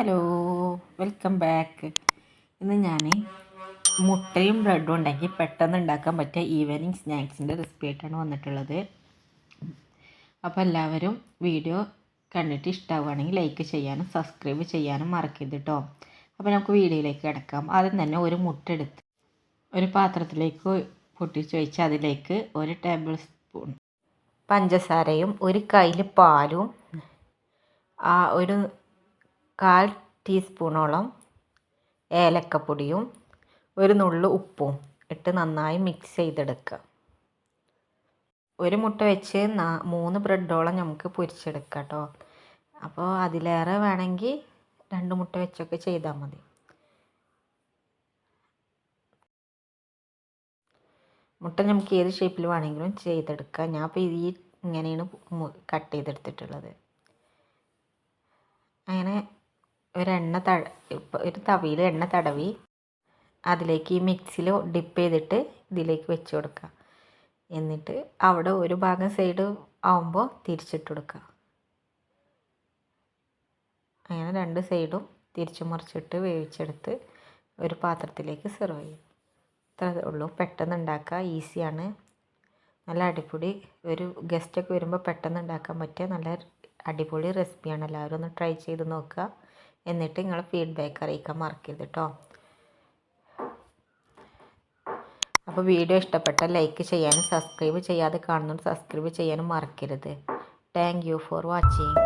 Hello welcome back ഇന്ന് ഞാൻ മുട്ടയും ബ്രെഡും ഉണ്ടെങ്കിൽ പെട്ടെന്ന് ഉണ്ടാക്കാൻ പറ്റിയ ഈവനിങ് സ്നാക്സിന്റെ റെസിപ്പി ആയിട്ടാണ് വന്നിട്ടുള്ളത്. അപ്പോൾ എല്ലാവരും വീഡിയോ കണ്ടിട്ട് ഇഷ്ടമാവുകയാണെങ്കിൽ ലൈക്ക് ചെയ്യാനും സബ്സ്ക്രൈബ് ചെയ്യാനും മറക്കരുത് കേട്ടോ അപ്പോൾ നമുക്ക് വീഡിയോയിലേക്ക് കിടക്കാം. ആദ്യം തന്നെ ഒരു മുട്ട എടുത്ത് ഒരു പാത്രത്തിലേക്ക് പൊട്ടിച്ച് വെച്ച് അതിലേക്ക് ഒരു ടേബിൾ സ്പൂൺ പഞ്ചസാരയും ഒരു കയ്യിൽ പാലും ആ ഒരു കാൽ ടീസ്പൂണോളം ഏലക്കപ്പൊടിയും ഒരു നുള്ളു ഉപ്പും ഇട്ട് നന്നായി മിക്സ് ചെയ്തെടുക്കുക. ഒരു മുട്ട വെച്ച് മൂന്ന് ബ്രെഡോളം നമുക്ക് പൊരിച്ചെടുക്കാം കേട്ടോ അപ്പോൾ അതിലേറെ വേണമെങ്കിൽ രണ്ട് മുട്ട വെച്ചൊക്കെ ചെയ്താൽ മതി. മുട്ട നമുക്ക് ഏത് ഷേപ്പിൽ വേണമെങ്കിലും ചെയ്തെടുക്കാം. ഞാൻ ഇപ്പോൾ ഈ ഇങ്ങനെയാണ് കട്ട് ചെയ്തെടുത്തിട്ടുള്ളത്. അങ്ങനെ ഒരെണ്ണ ത ഒരു തവിയിൽ എണ്ണ തടവി അതിലേക്ക് ഈ മിക്സിയിൽ ഡിപ്പ് ചെയ്തിട്ട് ഇതിലേക്ക് വെച്ച് കൊടുക്കുക എന്നിട്ട് അവിടെ ഒരു ഭാഗം സൈഡ് ആവുമ്പോൾ തിരിച്ചിട്ട് കൊടുക്കുക അങ്ങനെ രണ്ട് സൈഡും തിരിച്ചു മറിച്ചിട്ട് വേവിച്ചെടുത്ത് ഒരു പാത്രത്തിലേക്ക് സെർവ് ചെയ്യും. ഇത്ര ഉള്ളൂ. പെട്ടെന്ന് ഉണ്ടാക്കുക ഈസിയാണ് നല്ല അടിപൊളി ഒരു ഗസ്റ്റൊക്കെ വരുമ്പോൾ പെട്ടെന്ന് ഉണ്ടാക്കാൻ പറ്റിയ നല്ല അടിപൊളി റെസിപ്പിയാണ് എല്ലാവരും ഒന്ന് ട്രൈ ചെയ്ത് നോക്കുക എന്നിട്ട് നിങ്ങൾ ഫീഡ്ബാക്ക് അറിയിക്കാൻ മറക്കരുത് കേട്ടോ അപ്പോൾ വീഡിയോ ഇഷ്ടപ്പെട്ട ലൈക്ക് ചെയ്യാനും സബ്സ്ക്രൈബ് ചെയ്യാതെ കാണുന്നവർ സബ്സ്ക്രൈബ് ചെയ്യാനും മറക്കരുത്. Thank you for watching